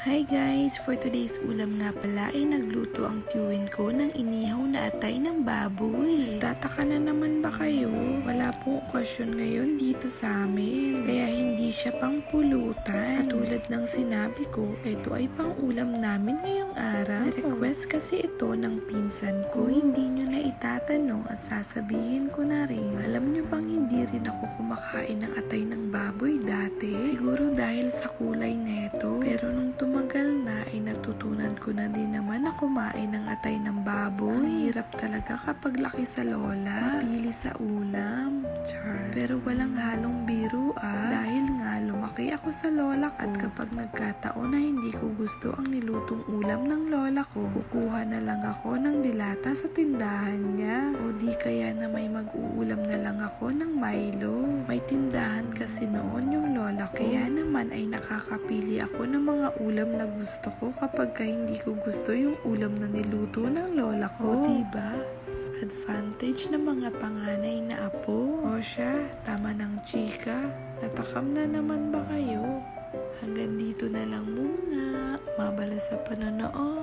Hi guys! For today's ulam nga pala ay nagluto ang tiyuin ko ng inihaw na atay ng baboy. Tataka na naman ba kayo? Wala pong okasyon ngayon dito sa amin. Kaya hindi siya pang pulutan. Katulad ng sinabi ko, ito ay pang ulam namin ngayong araw. Request kasi ito ng pinsan ko. Hindi nyo na itatanong at sasabihin ko na rin. Alam nyo bang hindi rin ako kumakain ng atay ng baboy dati? Siguro dahil sa kulay neto. Ko na din naman na kumain ng atay ng baboy. Hirap talaga kapag laki sa lola. Mapili sa ulam. Char. Pero walang halong biro ah. Dahil nga lumaki ako sa lola ko. At kapag nagkataon na hindi ko gusto ang nilutong ulam ng lola ko, kukuha na lang ako ng dilata sa tindahan niya. O di kaya na may mag-uulam lang ako ng Milo. May tindahan kasi noon yung lola. Kaya naman ay nakakapili ako ng mga ulam na gusto ko kapag ka hindi ko gusto yung ulam na niluto ng lola ko. O diba? Advantage ng mga panganay na apo. O siya, tama ng chika. Natakam na naman ba kayo? Hanggang dito na lang muna. Mabala sa panonood.